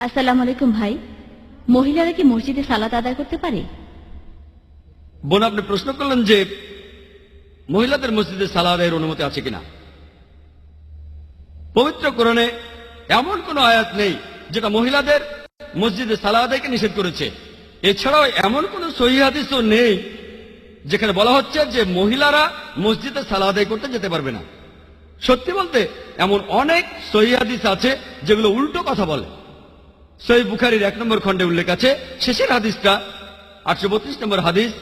আসসালামু আলাইকুম ভাই। মহিলারা কি মসজিদে সালাত আদায় করতে পারে? বোন, আপনি প্রশ্ন করলেন যে মহিলাদের মসজিদে অনুমতি আছে কিনা? পবিত্র এমন আয়াত নেই যেটা মহিলাদের মসজিদে সালাহ আদায়কে নিষেধ করেছে। এছাড়াও এমন কোন সহি নেই যেখানে বলা হচ্ছে যে মহিলারা মসজিদে সালাহ আদায় করতে যেতে পারবে না। সত্যি বলতে, এমন অনেক সহি আছে যেগুলো উল্টো কথা বলে। সহি বুখারির এক নম্বর খণ্ডে উল্লেখ আছে, শেষের হাদিসটা আটশো বত্রিশ নম্বর হাদিস,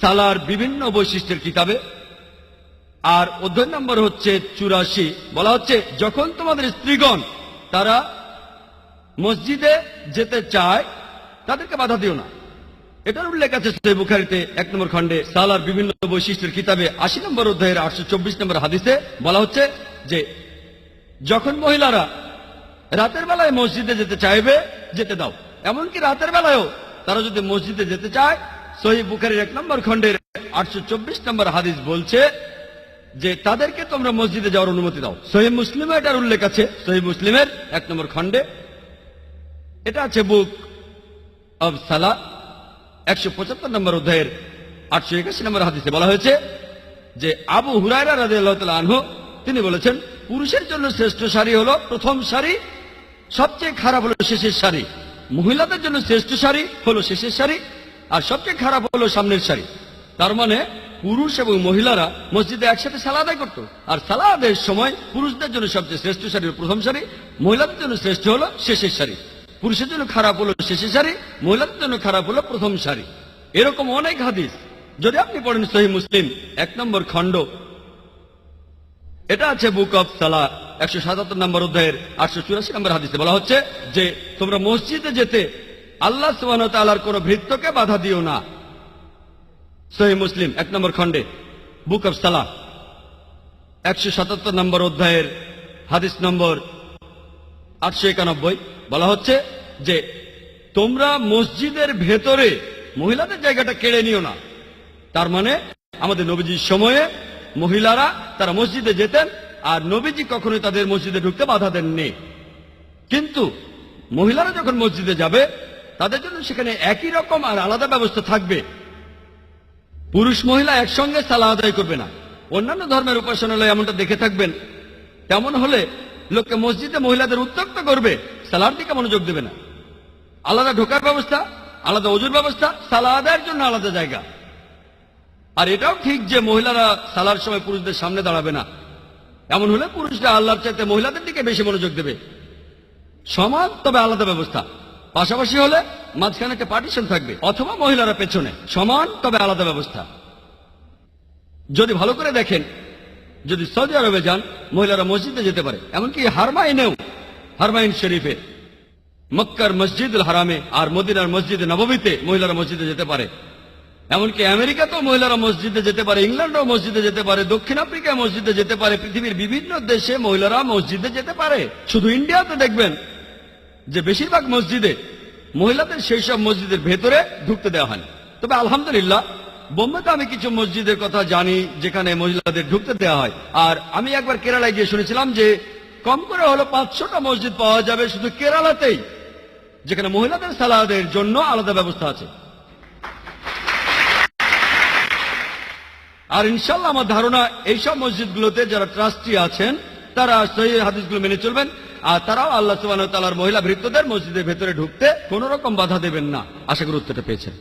সালার বিভিন্ন বৈশিষ্ট্যের কিতাবে। আর অধ্যয়ন নম্বর হচ্ছে চুরাশি। বলা হচ্ছে, যখন তোমাদের স্ত্রীগণ তারা মসজিদে যেতে চায়, তাদেরকে বাধা দিও না। এটার উল্লেখ আছে সহি বুখারিতে এক নম্বর খণ্ডে, সালার বিভিন্ন বৈশিষ্ট্যের কিতাবে আশি নম্বর অধ্যায়ের আটশো চব্বিশ নম্বর হাদিসে বলা হচ্ছে যে, যখন মহিলারা রাতের বেলায় মসজিদে যেতে চাইবে, যেতে দাও। এমনকি রাতের বেলায়ও তারা যদি মসজিদে যেতে চায়, সহি বুখারির এক নম্বর খণ্ডের আটশো চব্বিশ নম্বর হাদিস বলছে যে, তাদেরকে তোমরা মসজিদে যাওয়ার অনুমতি দাও। সহি মুসলিমে এটার উল্লেখ আছে। সহি মুসলিমের এক নম্বর খণ্ডে এটা আছে বুক অব সালা, একশো পঁচাত্তর নম্বর অধ্যায়ের আটশো একাশি নম্বর হাদিসে বলা হয়েছে যে, আবু হুরায়রা রাজে আল্লাহ আনহু, তিনি বলেছেন, পুরুষের জন্য শ্রেষ্ঠ শাড়ি হলো প্রথম শাড়ি সবচেয়ে খারাপ হলো শেষের শাড়ি মহিলাদের জন্য শ্রেষ্ঠ শাড়ি হলো শেষের শাড়ি আর সবচেয়ে খারাপ হলো সামনের শাড়ি তার মানে পুরুষ এবং মহিলারা মসজিদে একসাথে সালা আদায় করতো, আর সালা আদায়ের সময় পুরুষদের জন্য সবচেয়ে শ্রেষ্ঠ শাড়ি প্রথম শাড়ি মহিলাদের জন্য শ্রেষ্ঠ হলো শেষের শাড়ি পুরুষের জন্য খারাপ হলো শেষের শাড়ি মহিলাদের জন্য খারাপ হলো প্রথম শাড়ি এরকম অনেক হাদিস। যদি আপনি পড়েন সহি মুসলিম, এক নম্বর খণ্ড, এটা আছে বুক অফ সালা একশো সাতাত্তর নম্বর অধ্যায়ের আটশো চুরাশি নম্বর হাদিসে বলা হচ্ছে যে, তোমরা মসজিদে যেতে আল্লাহ সুবাহ তালার কোন ভৃত্যকে বাধা দিও না। সহি মুসলিম, এক নম্বর খণ্ডে, বুক অফ সালা একশো সাতাত্তর নম্বর অধ্যায়ের হাদিস নম্বর আটশো একানব্বই বলা হচ্ছে যে, তোমরা মসজিদের ভেতরে মহিলাদের জায়গাটা কেড়ে নিও না। তার মানে আমাদের নবীজির সময়ে মহিলারা তারা মসজিদে যেতেন আর নবীজি কখনোই তাদের মসজিদে ঢুকতে বাধা দেননি। কিন্তু মহিলারা যখন মসজিদে যাবে, তাদের জন্য সেখানে একই রকম আর আলাদা ব্যবস্থা থাকবে। পুরুষ মহিলা একসঙ্গে সালা আদায় করবে না। অন্যান্য ধর্মের উপাসনালয় এমনটা দেখে থাকবেন। তেমন হলে লোককে মসজিদে মহিলাদের উত্তক্ত করবে, সালার দিকে মনোযোগ দেবে না। আলাদা ঢোকার ব্যবস্থা, আলাদা অজুর ব্যবস্থা সালা আদায়ের জন্য আলাদা জায়গা। আর এটাও ঠিক যে মহিলারা সালার সময় পুরুষদের সামনে দাঁড়াবে না। এমন হলে পুরুষরা আল্লাহর চাইতে মহিলাদের দিকে বেশি মনোযোগ দেবে। সমান তবে আলাদা ব্যবস্থা। পাশাপাশি হলে মাঝখানে একটা পার্টিশন থাকবে, অথবা মহিলারা পেছনে। সমান তবে আলাদা ব্যবস্থা। যদি ভালো করে দেখেন, যদি সৌদি আরবে যান, মহিলারা মসজিদে যেতে পারে। এমনকি হারমাইনেও, হারমাইন শরীফে। মক্কার মসজিদুল হারামে আর মদিনার মসজিদে নবমীতে মহিলারা মসজিদে যেতে পারে। এমনকি আমেরিকাতেও মহিলারা মসজিদে যেতে পারে, ইংল্যান্ডও মসজিদে যেতে পারে, দক্ষিণ আফ্রিকায় মসজিদে যেতে পারে, পৃথিবীর বিভিন্ন দেশে মহিলারা মসজিদে যেতে পারে। শুধু ইন্ডিয়াতে দেখবেন যে বেশিরভাগ মসজিদে মহিলাদের সেই সব মসজিদের ভেতরে ঢুকতে দেওয়া হয় না। তবে আলহামদুলিল্লাহ বোম্বেতে আমি কিছু মসজিদের কথা জানি যেখানে মহিলাদের ঢুকতে দেওয়া হয়। আর আমি একবার কেরালায় গিয়ে শুনেছিলাম যে কম করে হলো পাঁচশোটা মসজিদ পাওয়া যাবে শুধু কেরালাতেই, যেখানে মহিলাদের সালাদের জন্য আলাদা ব্যবস্থা আছে। আর ইনশাল্লাহ আমার ধারণা এইসব মসজিদগুলোতে যারা ট্রাস্টি আছেন, তারা সেই হাদিসগুলো মেনে চলবেন। আর তারাও আল্লাহ সুবাহ তালার মহিলা ভৃত্যদের মসজিদের ভেতরে ঢুকতে কোন রকম বাধা দেবেন না। আশা করি উত্তরটা পেয়েছেন।